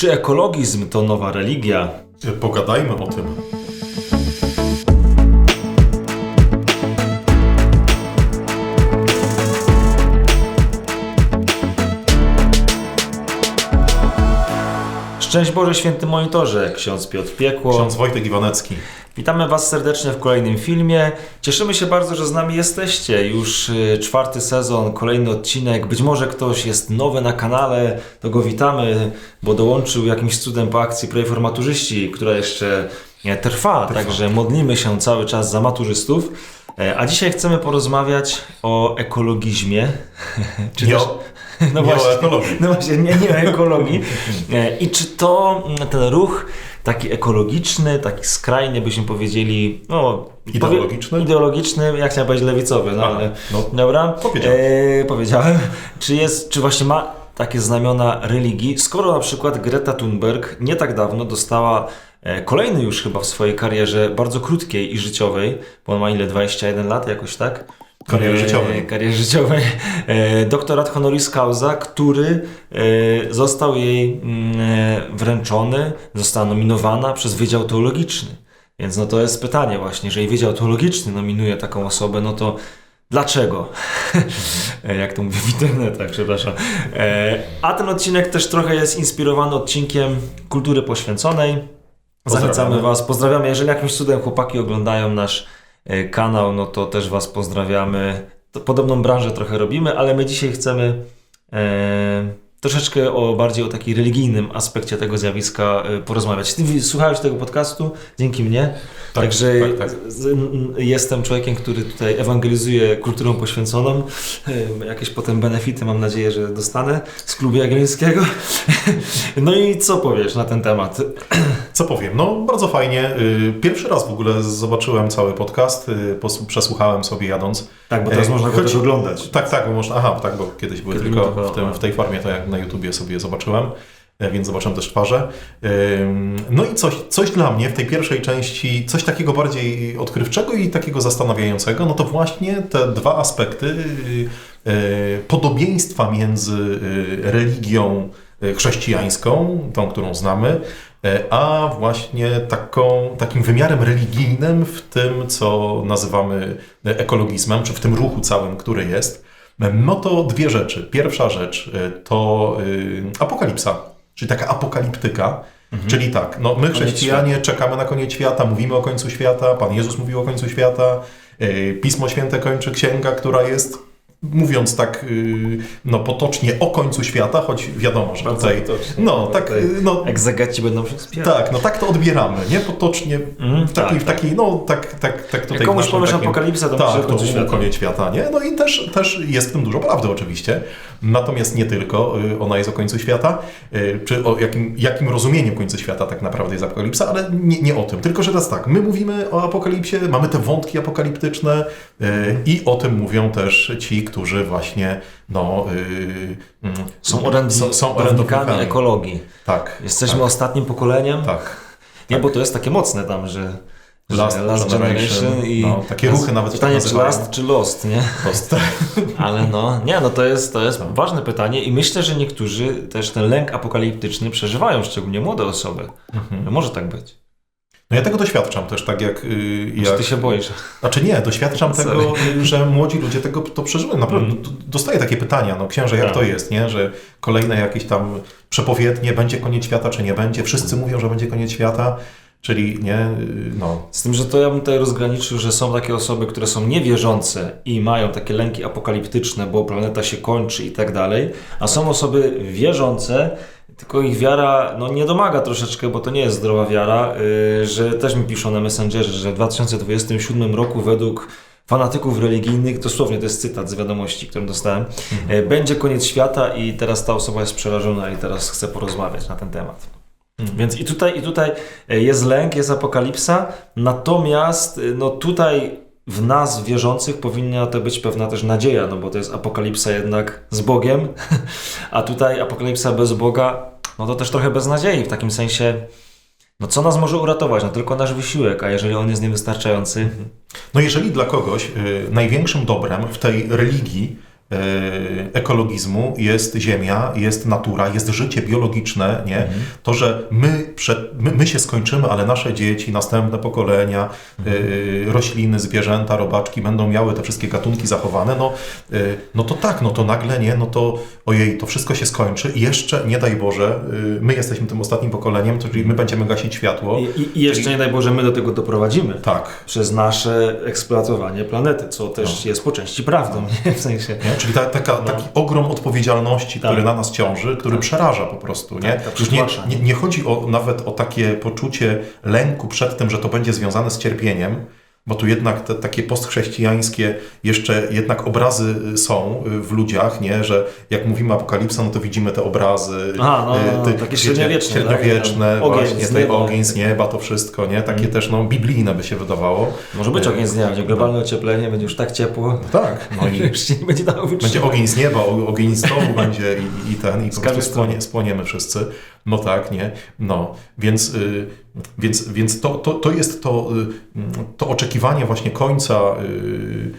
Czy ekologizm to nowa religia? Pogadajmy o tym. Szczęść Boże Święty Monitorze, ksiądz Piotr Piekło. Ksiądz Wojtek Iwanecki. Witamy Was serdecznie w kolejnym filmie. Cieszymy się bardzo, że z nami jesteście. Już y, czwarty sezon, kolejny odcinek. Być może ktoś jest nowy na kanale, to go witamy, bo dołączył jakimś cudem po akcji Pray Maturzyści, która jeszcze nie, trwa, także modlimy się cały czas za maturzystów. E, A dzisiaj chcemy porozmawiać o ekologizmie. Czy Nie też- o- nie o ekologii. No właśnie, nie, nie o ekologii. E, I czy to mm, ten ruch taki ekologiczny, taki skrajnie byśmy powiedzieli, no... Ideologiczny? Powie, ideologiczny, jak chciałem powiedzieć lewicowy, no ale... no. Dobra. Powiedziałem. E, powiedziałem. Czy jest, czy właśnie ma takie znamiona religii, skoro na przykład Greta Thunberg nie tak dawno dostała e, kolejny już chyba w swojej karierze, bardzo krótkiej i życiowej, bo on ma ile, 21 lat jakoś, tak? Kariery E, życiowej. Kariery życiowej. E, doktorat honoris causa, który e, został jej mm, wręczony, została nominowana przez Wydział Teologiczny. Więc no to jest pytanie właśnie, jeżeli Wydział Teologiczny nominuje taką osobę, no to dlaczego? Jak to mówię w internetach, przepraszam. A ten odcinek też trochę jest inspirowany odcinkiem kultury poświęconej. Zachęcamy. Was, pozdrawiamy. Jeżeli jakimś cudem chłopaki oglądają nasz kanał, no to też Was pozdrawiamy. To podobną branżę trochę robimy, ale my dzisiaj chcemy e, troszeczkę o bardziej o takim religijnym aspekcie tego zjawiska e, porozmawiać. Ty słuchałeś tego podcastu dzięki mnie, Tak, także tak, tak. jestem człowiekiem, który tutaj ewangelizuje kulturą poświęconą. E, Jakieś potem benefity mam nadzieję, że dostanę z klubu jagiellońskiego. No i co powiesz na ten temat? Co powiem? No, bardzo fajnie. Y, Pierwszy raz w ogóle zobaczyłem cały podcast, y, przesłuchałem sobie jadąc. Tak, bo teraz E, można go choć- też oglądać. Tak, tak, bo można. Aha, tak, bo kiedyś były tylko w, tym, w tej formie, to jak na YouTubie sobie zobaczyłem, więc zobaczyłem też twarze. No i coś, coś dla mnie w tej pierwszej części, coś takiego bardziej odkrywczego i takiego zastanawiającego, no to właśnie te dwa aspekty y, y, podobieństwa między y, religią y, chrześcijańską, tą, którą znamy, a właśnie taką, takim wymiarem religijnym w tym, co nazywamy ekologizmem, czy w tym ruchu całym, który jest. No to dwie rzeczy. Pierwsza rzecz to apokalipsa, czyli taka apokaliptyka. Czyli tak, no my chrześcijanie czekamy na koniec świata, mówimy o końcu świata, Pan Jezus mówił o końcu świata, Pismo Święte kończy księga, która jest, mówiąc tak y, no potocznie, o końcu świata, choć wiadomo, że Bardzo tutaj, potocznie. no tak, y, no Egzegeci będą się wspierać. tak, no tak to odbieramy, nie? Potocznie, Mhm, w takiej, tak, w takiej no tak, tak, tak tutaj Jak komuś powiesz apokalipsa, to tak, to świata. koniec świata, nie? No i też, też jest w tym dużo prawdy oczywiście, natomiast nie tylko y, ona jest o końcu świata, czy o jakim, jakim rozumieniu końca świata tak naprawdę jest apokalipsa, ale nie, nie o tym, tylko że teraz tak, my mówimy o apokalipsie, mamy te wątki apokaliptyczne i o tym mówią też ci, którzy właśnie no, y, mm, Są, orędni, są, są orędownikami. ekologii. Tak. Jesteśmy tak, ostatnim pokoleniem. tak. Nie, tak. bo to jest takie mocne tam, że że Last Generation, i no, takie ruchy nawet pytanie, czy last, czy lost, nie? Post. Ale no, nie, no to jest, to jest ważne pytanie i myślę, że niektórzy też ten lęk apokaliptyczny przeżywają, szczególnie młode osoby. Mhm. Może tak być. No ja tego doświadczam też tak jak... y, Czy jak... ty się boisz? Znaczy nie, doświadczam Sorry. tego, y, że młodzi ludzie tego to przeżywają. Naprawdę Mm. dostaję takie pytania, no księże, jak Tak. to jest, nie? Że kolejne jakieś tam przepowiednie, będzie koniec świata, czy nie będzie. Wszyscy mówią, że będzie koniec świata, czyli nie, y, no. Z tym, że to ja bym tutaj rozgraniczył, że są takie osoby, które są niewierzące i mają takie lęki apokaliptyczne, bo planeta się kończy i tak dalej, a są osoby wierzące, tylko ich wiara no, nie domaga troszeczkę, bo to nie jest zdrowa wiara, yy, że też mi piszą na Messengerze, że w 2027 roku według fanatyków religijnych, dosłownie to jest cytat z wiadomości, którą dostałem, yy, będzie koniec świata i teraz ta osoba jest przerażona i teraz chce porozmawiać na ten temat. Więc i tutaj, i tutaj e, jest lęk, jest apokalipsa, natomiast e, no tutaj w nas wierzących powinna to być pewna też nadzieja, no bo to jest apokalipsa jednak z Bogiem, a tutaj apokalipsa bez Boga, no to też trochę bez nadziei, w takim sensie, no co nas może uratować? No tylko nasz wysiłek, a jeżeli on jest niewystarczający, No jeżeli dla kogoś y, największym dobrem w tej religii ekologizmu jest ziemia, jest natura, jest życie biologiczne, nie? To, że my, przed, my, my się skończymy, ale nasze dzieci, następne pokolenia, e, rośliny, zwierzęta, robaczki będą miały te wszystkie gatunki zachowane, no, e, no to tak, no to nagle nie, no to ojej, to wszystko się skończy i jeszcze, nie daj Boże, e, my jesteśmy tym ostatnim pokoleniem, to czyli my będziemy gasić światło. I, i, I jeszcze nie daj Boże, my do tego doprowadzimy. Tak. Przez nasze eksploatowanie planety, co też jest po części prawdą, nie? W sensie. Nie? Czyli ta, taka, taki ogrom odpowiedzialności, który Tak. na nas ciąży, który przeraża po prostu. Nie? Tak, tak, Już nie, nie, nie chodzi o, nawet o takie poczucie lęku przed tym, że to będzie związane z cierpieniem, bo tu jednak te takie postchrześcijańskie jeszcze jednak obrazy y, są y, w ludziach, nie? że jak mówimy apokalipsa, no to widzimy te obrazy. Aha, no, y, no, ty- takie wiecie, średniowieczne, średniowieczne tak? Ogień właśnie, z tej nieba. ogień z nieba, to wszystko, nie? Takie też no, biblijne by się wydawało. Może być ogień z dnia, będzie globalne ocieplenie, będzie już tak ciepło. Tak, no i Już się nie będzie dało wytrzymać. Będzie ogień z nieba, ogień z dołu będzie i, i ten, i po prostu spłonie, spłoniemy wszyscy. No tak, nie? No, więc, y, więc, więc to, to, to jest to, y, to oczekiwanie właśnie końca y,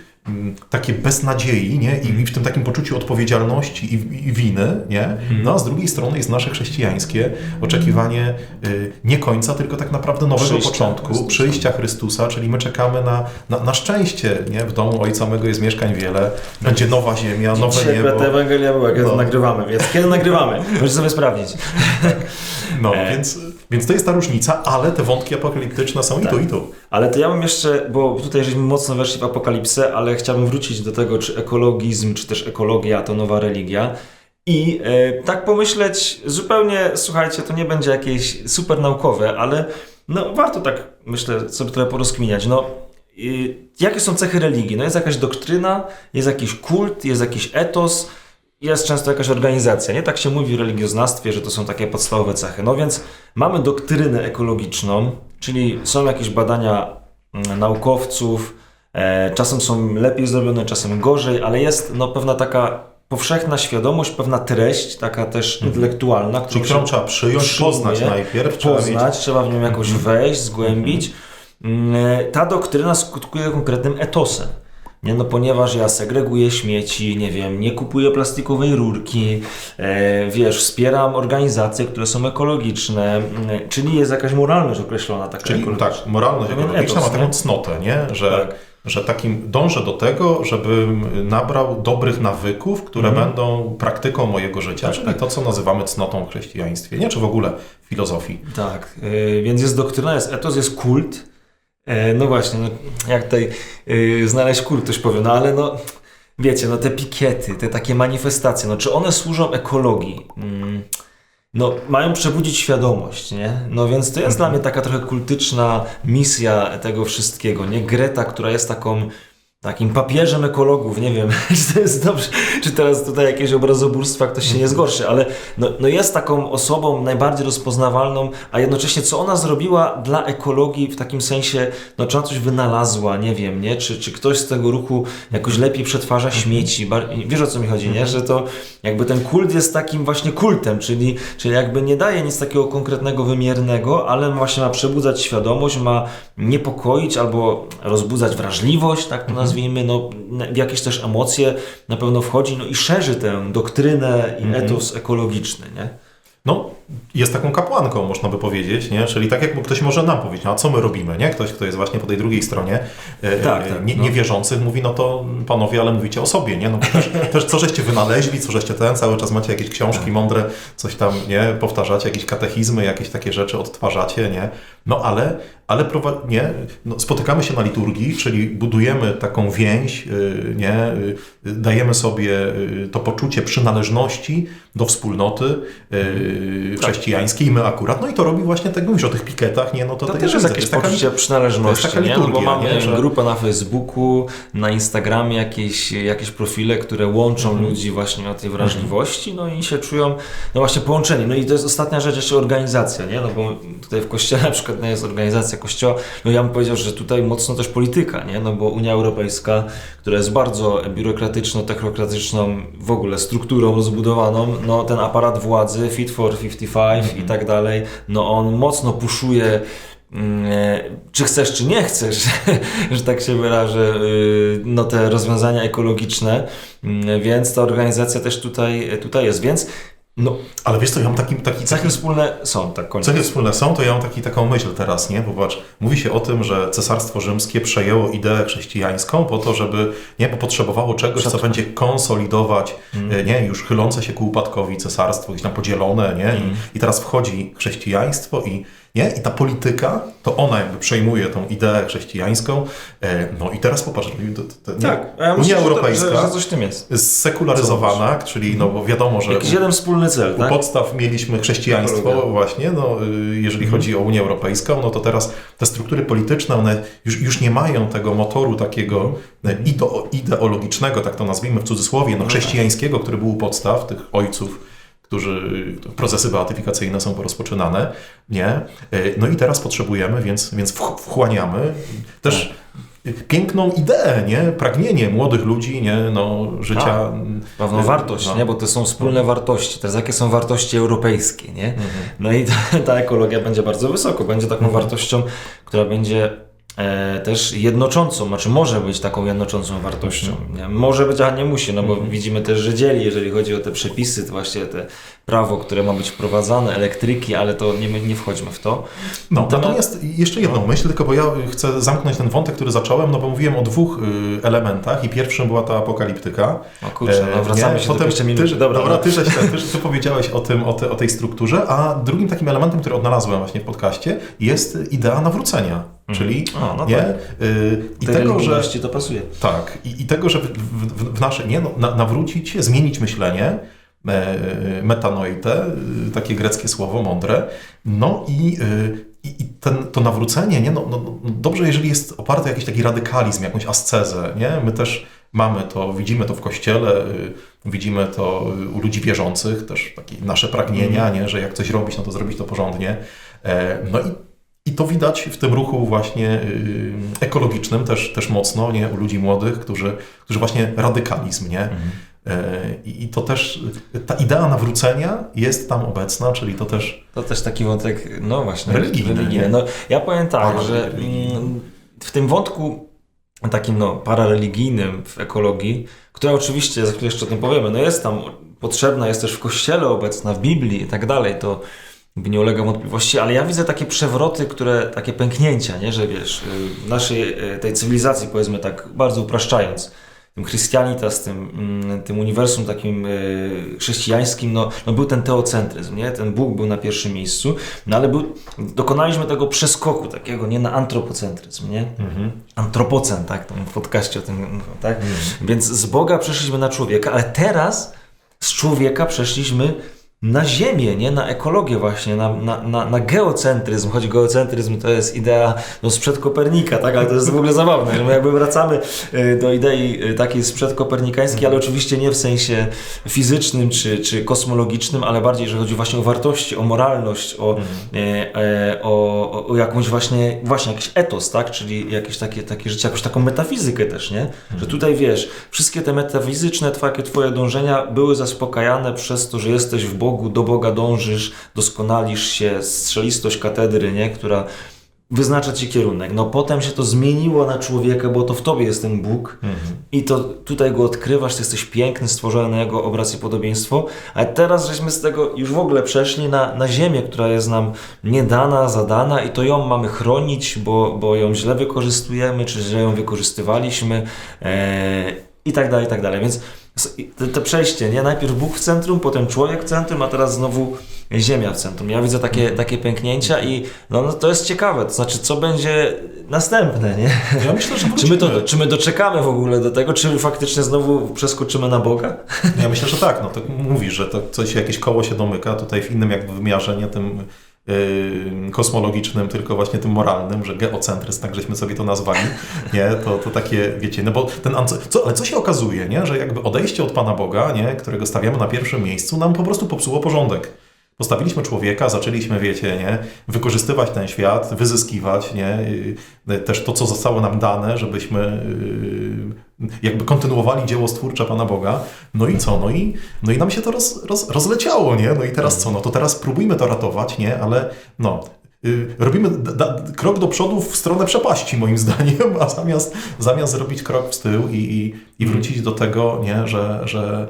takie bez nadziei, nie? I, I w tym takim poczuciu odpowiedzialności i, i winy, nie? No a z drugiej strony jest nasze chrześcijańskie oczekiwanie y, nie końca, tylko tak naprawdę nowego Przyjścia początku, Chrystusa. przyjścia Chrystusa, czyli my czekamy na, na, na szczęście, nie? W domu Ojca mego jest mieszkań wiele, będzie nowa ziemia, nowe Dzisiaj niebo. ta Ewangelia była, kiedy No. nagrywamy, więc kiedy nagrywamy? Możesz sobie sprawdzić. No, E. więc, więc to jest ta różnica, ale te wątki apokaliptyczne są i tu, i tu. Ale to ja bym jeszcze, bo tutaj żeśmy mocno weszli w apokalipsę, ale chciałbym wrócić do tego, czy ekologizm, czy też ekologia to nowa religia. I e, tak pomyśleć zupełnie, słuchajcie, to nie będzie jakieś super naukowe, ale no warto tak, myślę, sobie trochę porozkminiać. No, jakie są cechy religii? No jest jakaś doktryna, jest jakiś kult, jest jakiś etos, jest często jakaś organizacja. Nie tak się mówi w religioznawstwie, że to są takie podstawowe cechy. No więc mamy doktrynę ekologiczną, czyli są jakieś badania mm, naukowców, czasem są lepiej zrobione, czasem gorzej, ale jest no, pewna taka powszechna świadomość, pewna treść, taka też intelektualna, Czyli którą którą trzeba przyjąć, przyjmuje, poznać najpierw. trzeba mieć- poznać, trzeba w nią jakoś wejść, zgłębić. Mm, Ta doktryna skutkuje konkretnym etosem. Nie, no ponieważ ja segreguję śmieci, nie wiem, nie kupuję plastikowej rurki, e, wiesz, wspieram organizacje, które są ekologiczne, mm, czyli jest jakaś moralność określona taka Czyli tak, moralność ekologiczna ma etos, taką nie? cnotę, nie? Że, Tak. Że takim dążę do tego, żebym nabrał dobrych nawyków, które Mhm. będą praktyką mojego życia, Tak, czyli tak. to, co nazywamy cnotą w chrześcijaństwie, nie? Czy w ogóle w filozofii. Tak, y, więc jest doktryna, jest etos, jest kult. E, no właśnie, no, jak tutaj y, znaleźć kult, ktoś powie, no ale no wiecie, no te pikiety, te takie manifestacje, no czy one służą ekologii? Mm, no mają przebudzić świadomość, nie? No więc to jest dla mnie taka trochę kultyczna misja tego wszystkiego, nie? Greta, która jest taką takim papieżem ekologów, nie wiem, czy to jest dobrze, czy teraz tutaj jakieś obrazobórstwa ktoś się nie zgorszy, ale no, no jest taką osobą najbardziej rozpoznawalną, a jednocześnie co ona zrobiła dla ekologii w takim sensie, no czy ona coś wynalazła, nie wiem, nie, czy, czy ktoś z tego ruchu jakoś lepiej przetwarza śmieci, Bar- wiesz o co mi chodzi, nie, że to jakby ten kult jest takim właśnie kultem, czyli, czyli jakby nie daje nic takiego konkretnego, wymiernego, ale właśnie ma przebudzać świadomość, ma niepokoić albo rozbudzać wrażliwość, tak to nazwijmy, no, w jakieś też emocje na pewno wchodzi, no i szerzy tę doktrynę i etos ekologiczny, nie? No, jest taką kapłanką, można by powiedzieć, nie? Czyli tak jak ktoś może nam powiedzieć, no a co my robimy, nie? Ktoś, kto jest właśnie po tej drugiej stronie e, Tak, e, tak, nie, no. niewierzących mówi, no to panowie, ale mówicie o sobie, nie? No też, też co żeście wynaleźli, co żeście ten, cały czas macie jakieś książki Tak. mądre, coś tam, nie? Powtarzacie, jakieś katechizmy, jakieś takie rzeczy odtwarzacie, nie? No ale, ale nie? No, spotykamy się na liturgii, czyli budujemy taką więź, y, nie? Y, Dajemy sobie y, to poczucie przynależności do wspólnoty y, Tak. chrześcijańskiej, my akurat, no i to robi właśnie tego, mówisz o tych piketach, nie? No to, To też jest jakieś taka- poczucie przynależności, taka nie? No bo liturgia, mamy nie? Że- grupę na Facebooku, na Instagramie jakieś, jakieś profile, które łączą Mhm. ludzi właśnie o tej wrażliwości, no i się czują no właśnie połączeni. No i to jest ostatnia rzecz, jeszcze organizacja, nie? No bo tutaj w kościele na przykład no jest organizacja kościoła, no ja bym powiedział, że tutaj mocno też polityka, nie? No bo Unia Europejska, która jest bardzo biurokratyczną, technokratyczną w ogóle strukturą rozbudowaną, no ten aparat władzy, Fit for 55 i tak dalej, no on mocno puszuje mm, e, czy chcesz, czy nie chcesz, że tak się wyrażę, y, no te rozwiązania ekologiczne, Mm, więc ta organizacja też tutaj, tutaj jest, więc no, Ale wiesz co, ja mam taki, taki, cechy wspólne są, tak. Cechy wspólne są, to ja mam taki, taką myśl teraz, nie? Popatrz, mówi się o tym, że Cesarstwo Rzymskie przejęło ideę chrześcijańską po to, żeby, nie, bo potrzebowało czegoś, co będzie konsolidować, Mm. e, nie, już chylące się ku upadkowi cesarstwo, gdzieś tam podzielone, nie? Mm. I, I teraz wchodzi chrześcijaństwo i, nie? I ta polityka, to ona jakby przejmuje tą ideę chrześcijańską. E, No i teraz popatrz, to, to? Tak, ja Unia myślę, że to- Europejska że, że coś tym jest. sekularyzowana, czyli no bo wiadomo, że Jakiś jeden wspólny cel, u tak? podstaw mieliśmy chrześcijaństwo właśnie, no, y, jeżeli Mhm. chodzi o Unię Europejską, no to teraz te struktury polityczne, one już, już nie mają tego motoru takiego y, ideo, ideologicznego, tak to nazwijmy w cudzysłowie, no, chrześcijańskiego, który był u podstaw tych ojców, którzy, procesy beatyfikacyjne są porozpoczynane, nie? Y, No i teraz potrzebujemy, więc, więc wch- wchłaniamy też piękną ideę, nie? Pragnienie młodych ludzi, nie? No, życia... Tak. Pewną y, wartość, no. nie? Bo to są wspólne wartości. Teraz jakie są wartości europejskie, nie? Mhm. No i ta, ta ekologia będzie bardzo wysoko. Będzie taką wartością, która będzie e, też jednoczącą, znaczy może być taką jednoczącą wartością. Nie? Może być, a nie musi, no bo widzimy też, że dzieli, jeżeli chodzi o te przepisy, to właśnie te prawo, które ma być wprowadzane, elektryki, ale to nie, nie wchodźmy w to. No, natomiast jeszcze jedną myśl, tylko bo ja chcę zamknąć ten wątek, który zacząłem, no bo mówiłem o dwóch y, elementach i pierwszym była ta apokaliptyka. O kurczę, no E, wracamy nie? się Potem do jeszcze ty, minuty. dobra, Dobra, ty, żeś, ty, ty powiedziałeś o, tym, o, te, o tej strukturze, a drugim takim elementem, który odnalazłem właśnie w podcaście, jest idea nawrócenia. Czyli O, no nie? tak. Y, I tej tego, że to pasuje. tak, i, i tego, że w, w, w nasze, nie, no, na, nawrócić się, zmienić myślenie, metanoite, e, takie greckie słowo, mądre, no i, e, i, i ten, to nawrócenie, nie, no, no, no, dobrze, jeżeli jest oparte o jakiś taki radykalizm, jakąś ascezę, nie, my też mamy to, widzimy to w kościele, e, widzimy to u ludzi wierzących, też takie nasze pragnienia, nie, że jak coś robić, no to zrobić to porządnie, E, no i i to widać w tym ruchu właśnie y, ekologicznym też, też mocno, nie? U ludzi młodych, którzy, którzy właśnie radykalizm, nie? E, I to też, ta idea nawrócenia jest tam obecna, czyli to też To też taki wątek, no właśnie, Religijny, religijny. No, ja powiem tak, że religijny. mm, w tym wątku takim no, parareligijnym w ekologii, która oczywiście, za chwilę jeszcze o tym powiemy, no jest tam potrzebna, jest też w Kościele obecna, w Biblii i tak dalej, to nie ulega wątpliwości, ale ja widzę takie przewroty, które, takie pęknięcia, nie, że wiesz, y, w naszej y, tej cywilizacji, powiedzmy tak bardzo upraszczając, tym Christianitas, tym, mm, tym uniwersum takim y, chrześcijańskim, no, no był ten teocentryzm, nie? Ten Bóg był na pierwszym miejscu, no ale był, dokonaliśmy tego przeskoku takiego, nie na antropocentryzm, nie? Antropocen, tak? Tam w podcaście o tym, tak? Więc z Boga przeszliśmy na człowieka, ale teraz z człowieka przeszliśmy na ziemię, nie? Na ekologię właśnie, na, na, na, na geocentryzm, choć geocentryzm to jest idea no, sprzed Kopernika, tak? Ale to jest w ogóle zabawne, że my jakby wracamy y, do idei y, takiej sprzed kopernikańskiej, ale oczywiście nie w sensie fizycznym czy, czy kosmologicznym, ale bardziej, że chodzi właśnie o wartości, o moralność, o, e, e, o, o- o jakąś właśnie, właśnie jakiś etos, tak? Czyli jakieś takie, takie życie, jakąś taką metafizykę też, nie? Że tutaj wiesz, wszystkie te metafizyczne takie twoje dążenia były zaspokajane przez to, że jesteś w Bogu, do Boga dążysz, doskonalisz się, strzelistość katedry, nie? Która wyznacza ci kierunek. No potem się to zmieniło na człowieka, bo to w tobie jest ten Bóg i to tutaj go odkrywasz, ty jesteś piękny, stworzony na jego obraz i podobieństwo, ale teraz żeśmy z tego już w ogóle przeszli na, na ziemię, która jest nam niedana, zadana i to ją mamy chronić, bo, bo ją źle wykorzystujemy, czy źle ją wykorzystywaliśmy e, i tak dalej, i tak dalej. Więc te, przejście, nie? Najpierw Bóg w centrum, potem człowiek w centrum, a teraz znowu Ziemia w centrum. Ja widzę takie, takie pęknięcia i no, no to jest ciekawe, to znaczy co będzie następne, nie? Ja myślę, że Czy my, to, czy my doczekamy w ogóle do tego, czy faktycznie znowu przeskoczymy na Boga? Ja myślę, że tak. No, to mówisz, że to coś, jakieś koło się domyka tutaj w innym jakby wymiarze, nie tym kosmologicznym, tylko właśnie tym moralnym, że geocentryzm, tak żeśmy sobie to nazwali, nie? To, to takie, wiecie, no bo ten, co, ale co się okazuje, nie? Że jakby odejście od Pana Boga, nie? Którego stawiamy na pierwszym miejscu, nam po prostu popsuło porządek. Postawiliśmy człowieka, zaczęliśmy, wiecie, nie, wykorzystywać ten świat, wyzyskiwać, nie, y, też to, co zostało nam dane, żebyśmy y, jakby kontynuowali dzieło stwórcze Pana Boga. No i co? No i, no i nam się to roz, roz, rozleciało, nie? No i teraz co? No to teraz próbujmy to ratować, nie? Ale no, y, robimy krok do przodu w stronę przepaści, moim zdaniem, a zamiast, zamiast zrobić krok w tył i, i, i wrócić do tego, nie, że, że,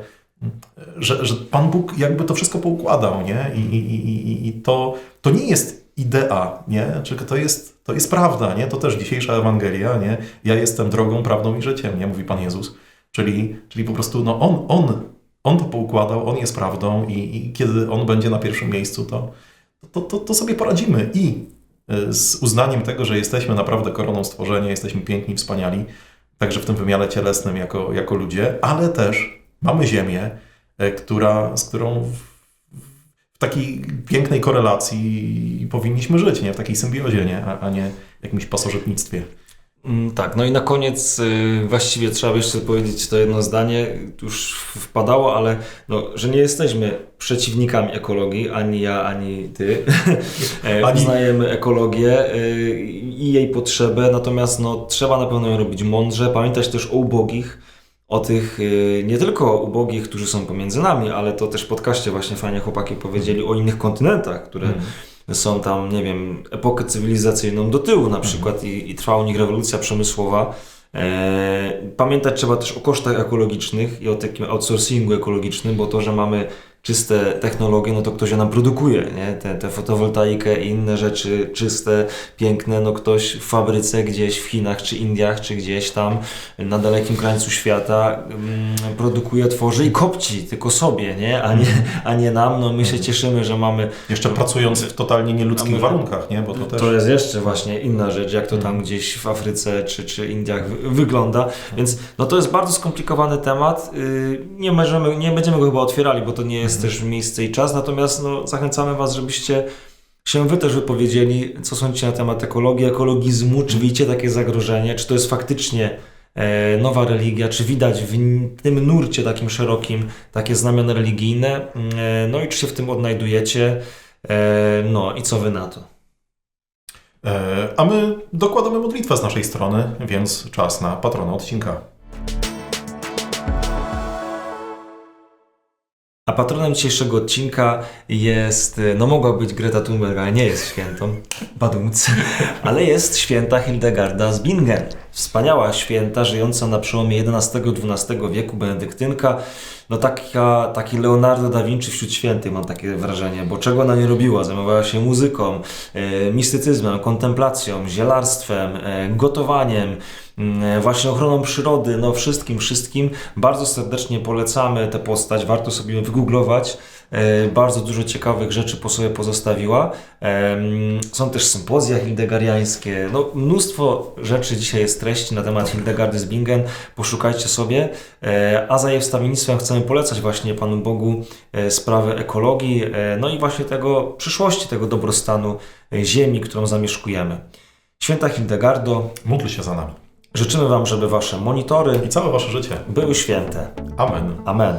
że, że Pan Bóg jakby to wszystko poukładał, nie? I, i, i, i to, to nie jest idea, nie? Tylko to jest, to jest prawda, nie? To też dzisiejsza Ewangelia, nie? Ja jestem drogą, prawdą i życiem, nie? Mówi Pan Jezus. Czyli, czyli po prostu no on, on, on to poukładał, on jest prawdą i, i kiedy on będzie na pierwszym miejscu, to, to, to, to sobie poradzimy. I y, z uznaniem tego, że jesteśmy naprawdę koroną stworzenia, jesteśmy piękni, wspaniali, także w tym wymiarze cielesnym jako, jako ludzie, ale też mamy Ziemię, e, która, z którą w, takiej pięknej korelacji powinniśmy żyć, nie? w takiej symbiozie, nie? A, a nie jakimś pasożytnictwie. Mm, Tak, no i na koniec y, właściwie trzeba jeszcze powiedzieć to jedno zdanie, już wpadało, ale no, że nie jesteśmy przeciwnikami ekologii, ani ja, ani ty. E, Ani- Uznajemy ekologię y, i jej potrzebę, natomiast no, trzeba na pewno ją robić mądrze, pamiętać też o ubogich, o tych y, nie tylko ubogich, którzy są pomiędzy nami, ale to też w podcaście właśnie fajnie chłopaki powiedzieli o innych kontynentach, które Mhm. są tam, nie wiem, epokę cywilizacyjną do tyłu na przykład i, i trwała u nich rewolucja przemysłowa. E, pamiętać trzeba też o kosztach ekologicznych i o takim outsourcingu ekologicznym, bo to, że mamy czyste technologie, no to ktoś je nam produkuje, nie? Te, te fotowoltaikę i inne rzeczy czyste, piękne, no ktoś w fabryce gdzieś w Chinach, czy Indiach, czy gdzieś tam na dalekim krańcu świata mm, produkuje, tworzy i kopci tylko sobie, nie? A, nie? a nie nam, no my się cieszymy, że mamy Jeszcze pracując w totalnie nieludzkich my- warunkach, nie? Bo to też... to jest jeszcze właśnie inna rzecz, jak to tam gdzieś w Afryce czy, czy Indiach wy- wygląda. Więc no to jest bardzo skomplikowany temat. Yy, Nie, możemy, nie będziemy go chyba otwierali, bo to nie jest też miejsce i czas. Natomiast no, zachęcamy Was, żebyście się Wy też wypowiedzieli, co sądzicie na temat ekologii, ekologizmu, czy widzicie takie zagrożenie, czy to jest faktycznie e, nowa religia, czy widać w tym nurcie takim szerokim takie znamiona religijne, e, no i czy się w tym odnajdujecie, e, no i co Wy na to? A my dokładamy modlitwę z naszej strony, więc czas na patrona odcinka. A patronem dzisiejszego odcinka jest, y, no mogła być Greta Thunberg, ale nie jest świętą, badumc, ale jest święta Hildegarda z Bingen. Wspaniała święta, żyjąca na przełomie XI-XII wieku, benedyktynka. No taka, taki Leonardo da Vinci wśród świętych mam takie wrażenie, bo czego ona nie robiła? Zajmowała się muzyką, e, mistycyzmem, kontemplacją, zielarstwem, e, gotowaniem, mm, właśnie ochroną przyrody, no wszystkim, wszystkim. Bardzo serdecznie polecamy tę postać, warto sobie wygooglować. E, Bardzo dużo ciekawych rzeczy po sobie pozostawiła. Są też sympozja hildegariańskie. No, mnóstwo rzeczy dzisiaj jest treści na temat Hildegardy z Bingen. Poszukajcie sobie. E, A za jej wstawiennictwem chcemy polecać właśnie Panu Bogu e, sprawy ekologii, no i właśnie tego przyszłości, tego dobrostanu ziemi, którą zamieszkujemy. Święta Hildegardo, Módl się za nami. życzymy Wam, żeby Wasze monitory I całe wasze życie. były święte. Amen. Amen.